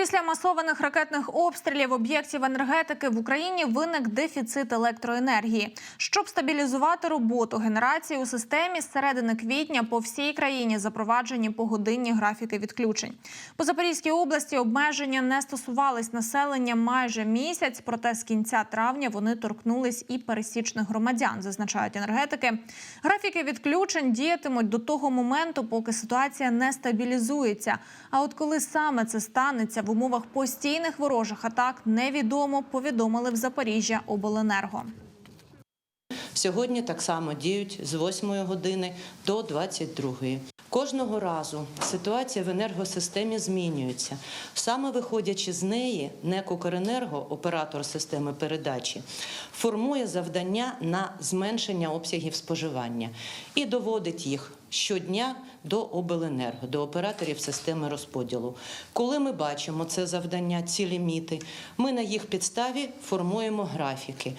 Після масованих ракетних обстрілів об'єктів енергетики в Україні виник дефіцит електроенергії. Щоб стабілізувати роботу генерації у системі, з середини квітня по всій країні запроваджені погодинні графіки відключень. По Запорізькій області обмеження не стосувались населення майже місяць, проте з кінця травня вони торкнулись і пересічних громадян, зазначають енергетики. Графіки відключень діятимуть до того моменту, поки ситуація не стабілізується. А от коли саме це станеться умовах постійних ворожих атак, невідомо, повідомили в Запоріжжя обленерго. Сьогодні так само діють з 8 години до 22. Кожного разу ситуація в енергосистемі змінюється. Саме виходячи з неї, НЕК «Укренерго», оператор системи передачі, формує завдання на зменшення обсягів споживання і доводить їх щодня до обленерго, до операторів системи розподілу. Коли ми бачимо це завдання, ці ліміти, ми на їх підставі формуємо графіки.